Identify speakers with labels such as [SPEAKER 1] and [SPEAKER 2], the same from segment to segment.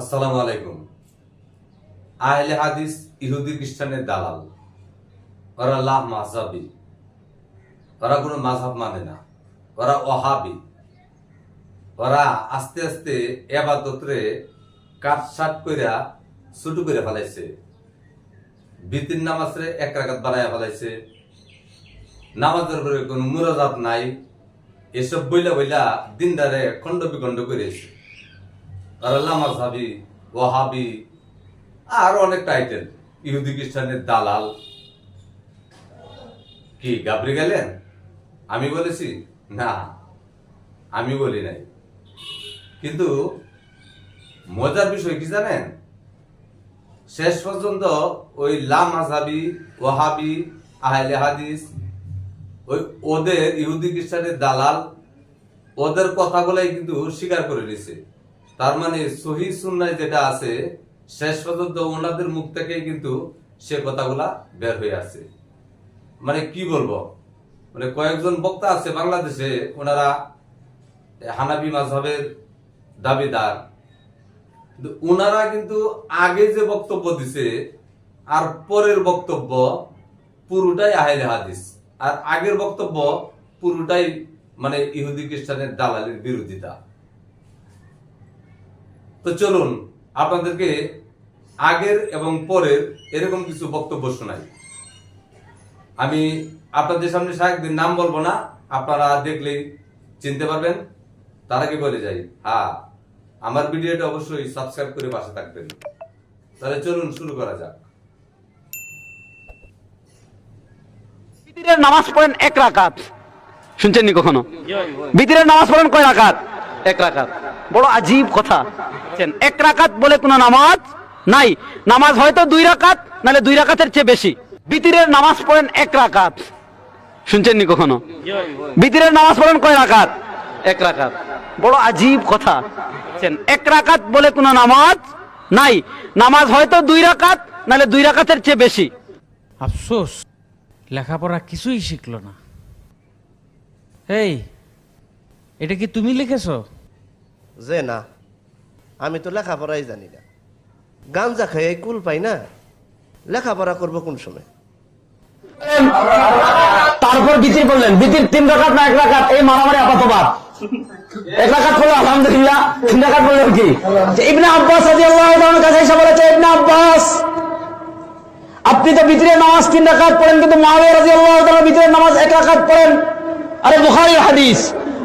[SPEAKER 1] আসসালামু আলাইকুম। আহলে হাদিস ইহুদি খ্রিস্টানের দালাল। ওরা লাভ মাঝহাবি ওরা কোনো মাঝহাব মানে না। ওরা ওহাবি। ওরা আস্তে আস্তে এবাদতরে কাটসাট কইরা ছুটু করে ফেলাইছে। বিতির নামাজরে এক রাকাত বানায় ফেলাইছে। নামাজের উপরে কোনো মুরাজাত নাই। এসব বইলা বইলা দিনদারে খণ্ড বিখণ্ড করেছে আর লামাজহাবি ওয়াহাবি, আর অনেক টাইটেল ইহুদি, খ্রিস্টানের দালাল। কি গাবড়ে গেলেন? আমি বলেছি, না, আমি বলি নাই। কিন্তু মজার বিষয় কি জানেন? শেষ পর্যন্ত ওই লামাজহাবি ওহাবি আহলে হাদিস, ওই ওদের ইহুদি, খ্রিস্টানের দালাল, ওদের কথাগুলাই কিন্তু স্বীকার করে নিছে। তার মানে সহি সুন্নায় যেটা আছে, শেষ পর্যন্ত ওনাদের মুখ থেকে কিন্তু সে কথাগুলা বের হয়ে আছে মানে কি বলব? মানে কয়েকজন বক্তা আছে বাংলাদেশে, ওনারা হানাবি মাঝহের দাবিদার। ওনারা কিন্তু আগে যে বক্তব্য দিছে, আর পরের বক্তব্য পুরোটাই আহেলে হাদিস। আর আগের বক্তব্য পুরোটাই মানে ইহুদি খ্রিস্টানের দালালের বিরোধিতা। তো চলুন, আপনাদেরকে আগের এবং পরের এরকম কিছু বক্তব্য শোনাই। আমি আপনাদের সামনে সাহেবদের নাম বলব না, আপনারা দেখলেই চিনতে পারবেন। তার আগে বলে যাই হ্যাঁ আমার ভিডিওটা অবশ্যই সাবস্ক্রাইব করে পাশে থাকবেন। তাহলে চলুন শুরু করা যাক।
[SPEAKER 2] নামাজ পড়েন এক রাকাত। শুনছেন নি কখনো? বিতিরের নামাজ পড়েন কয় রাকাত? এক রাকাত। বড় আজীব কথা? এক রাকাত বলে কোনো নামাজ নাই। নামাজ হয়তো দুই রাকাত, নাহলে দুই রাকাতের চেয়ে বেশি। বিতিরের নামাজ পড়েন এক রাকাত। শুনছেন নি কখনো? বিতিরের নামাজ পড়েন কয় রাকাত? এক রাকাত। বড় আজীব কথা? এক রাকাত বলে কোনো নামাজ নাই। নামাজ হয়তো দুই রাকাত, নাহলে দুই রাকাতের চেয়ে বেশি।
[SPEAKER 3] আফসোস, লেখাপড়া কিছুই শিখলো না। এই এটা কি তুমি লিখেছো?
[SPEAKER 4] যে না আমি তো লেখাপড়াই জানি না। গাঞ্জা খাই কুল পাই না। লেখাপড়া করব কোন সময়?
[SPEAKER 2] তারপর বিতির করলেন বিতির তিন রাকাত না এক রাকাত? এই মারামারি আপাতবাদ। এক করল আলহামদুলিল্লাহ তিন কি? যে ইবনে আব্বাস রাদিয়াল্লাহু তাআলার কাছে এসে বলেছে ইবনে আব্বাস আপনি তো বিতিরের নামাজ তিন রাকাত পড়েন কিন্তু বিতিরের নামাজ এক রাকাত পড়েন। আরে বুখারী হাদিস।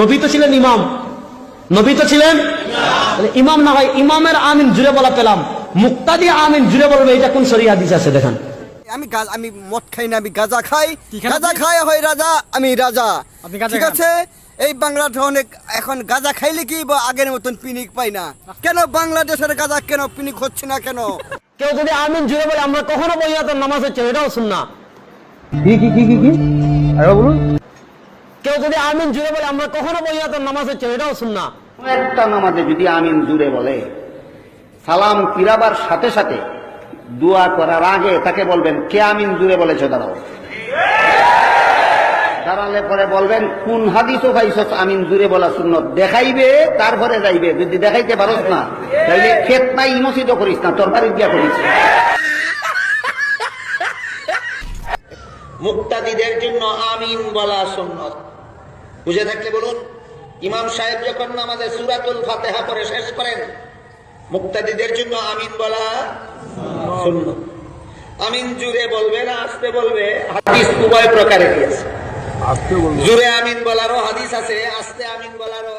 [SPEAKER 2] নবী তো ছিলেন ইমাম। নবী তো ছিলেন? ইমাম না হয় ইমামের আমিন জুড়ে বলা পেলাম। মুক্তাদি আমিন জুড়ে বলবে এটা কোন সরি হাদিস আছে? দেখান।
[SPEAKER 5] আমি আমি মদ খাই না আমি গাঁজা খাই। গাজা খাই হয় রাজা আমি রাজা। ঠিক আছে? এই বাংলাদেশে অনেক এখন গাঁজা খাইলে কি বা আগের মতন পিনিক পাই না? কেন বাংলাদেশের গাঁজা কেন পিনিক হচ্ছে না কেন?
[SPEAKER 2] কেউ যদি আমিন জুড়ে বলে আমরা কখনো বইয়াতের নামাজ হচ্ছে এটাও শুন না কি কি কি কি? কি বলুন। কেউ যদি আমিন জুড়ে বলে আমরা কখনো বইয়াতের নামাজ হচ্ছে এটাও শুন না
[SPEAKER 6] একটা নামাজে যদি আমিন জুড়ে বলে সালাম ফিরাবার সাথে সাথে দোয়া করার আগে তাকে বলবেন কে আমিন জুড়ে বলেছে দাঁড়াও। দাঁড়ালে পরে বলবেন কোন হাদিস ও পাইছস আমিন জুড়ে বলা সুন্নত। দেখাইবে তারপরে যাইবে। যদি দেখাইতে পারস না তাইলে ক্ষেত নাই মসজিদও করিস না তোর বাড়ি দিয়া করিস। মুক্তাদিদের জন্য আমিন বলা সুন্নত। বুঝে থাকলে বলুন ইমাম সাহেব যখন আমাদের সুরাতুল ফাতেহা পরে শেষ করেন মুক্তাদিদের জন্য আমিন বলা শুনল আমিন জুড়ে বলবে না আসতে বলবে হাদিস উভয় প্রকারে দিয়েছে। জুড়ে আমিন বলারও হাদিস আছে আসতে আমিন বলারও